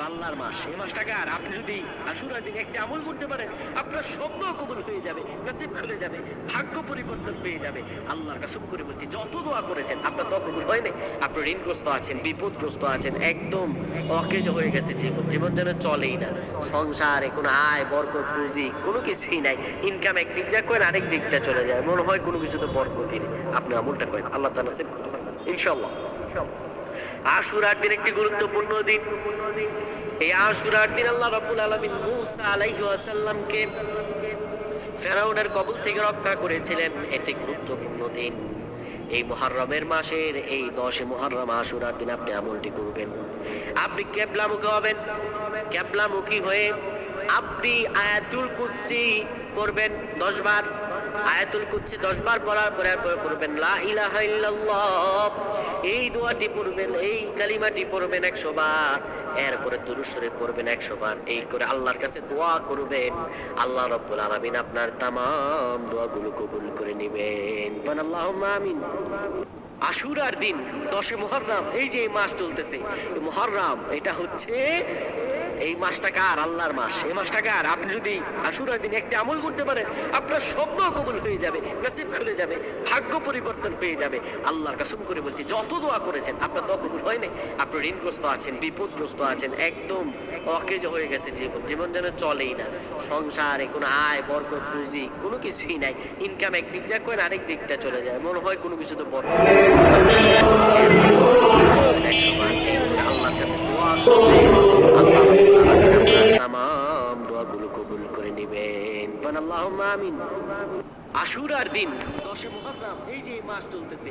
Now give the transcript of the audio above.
মাস আর আপনি যদি আশুরার দিন একটা আমল করতে পারেন, আপনার স্বপ্ন কবুল হয়ে যাবে, নসিব খুলে যাবে, ভাগ্য পরিবর্তন হয়ে যাবে। আল্লাহর কাছে করে বলছি, যত দোয়া করেছেন, আপনার কবুল হয়নি ঋণগ্রস্ত আছেন, বিপদগ্রস্ত আছেন, একদম অকেজ হয়ে গেছে জীবন। জীবন যেন চলেই না। সংসারে কোনো আয়, বরকত রুজি কোনো কিছুই নাই। ইনকাম একদিক দিয়ে করেন, আরেক দিকটা চলে যায়। মনে হয় কোনো কিছু তো বরকতই নেই। আপনি আমলটা করেন, আল্লাহ তালা সেভ করবেন ইনশাল্লাহ আশুরার দিন একটি গুরুত্বপূর্ণ দিন। এই আশুরার দিন আল্লাহ রাব্বুল আলামিন মূসা আলাইহি ওয়াসাল্লামকে ফেরাউনের কবল থেকে রক্ষা করেছিলেন। এটি গুরুত্বপূর্ণ দিন। এই মুহররমের মাসের এই দশে মুহররম আশুরার দিন আপনি আমলটি করবেন। আপনি কেবলামুখী হবেন। কেবলামুখী হয়ে আপনি আয়াতুল কুদসি পড়বেন দশ বার আয়াতুল কুদসি দশ বার পড়ার পরে পড়বেন। লা ইলাহা ইল্লাল্লাহ। এই দোয়াটি পড়বেন, এই কালিমাটি পড়বেন একশো বার। এরপরে দুরুসরে পড়বেন একশো বার। এই করে আল্লাহর কাছে দোয়া করবেন। আল্লাহ রব্বুল আলামিন আপনার তামাম দোয়াগুলো কবুল করে নেবেন। আল্লাহ আমিন। আশুরার দিন, দশে মহররাম, এই যে মাস চলতেছে, এই মহররাম, এটা হচ্ছে এই মাসটা কার? আল্লাহর মাস। এই মাসটা কার? আপনি যদি আশুরার দিন একটা আমল করতে পারেন, আপনার স্বপ্ন কবুল হয়ে যাবে, নসিব খুলে যাবে, ভাগ্য পরিবর্তন হয়ে যাবে। আল্লাহর কাসম করে বলছি, যত দোয়া করেছেন, আপনার দোয়া কবুল হয়নি আপনি ঋণগ্রস্ত আছেন, বিপদগ্রস্ত আছেন, একদম অকেজ হয়ে গেছে জীবন। জীবন যেন চলেই না। সংসারে কোনো আয়, বরকত, রুজি, কোনো কিছুই নাই। ইনকাম একদিক দিয়ে করেন, আরেক দিক দিয়ে চলে যায়। মনে হয় কোনো কিছু তো বড় একশো বার এই করে আল্লাহর কাছে দোয়া করবেন আল্লাহ তামাম দোয়াগুলো কবুল করে নেবেন। আমিন। আশুরার দিন দশে মহরম এই যে মাস চলতেছে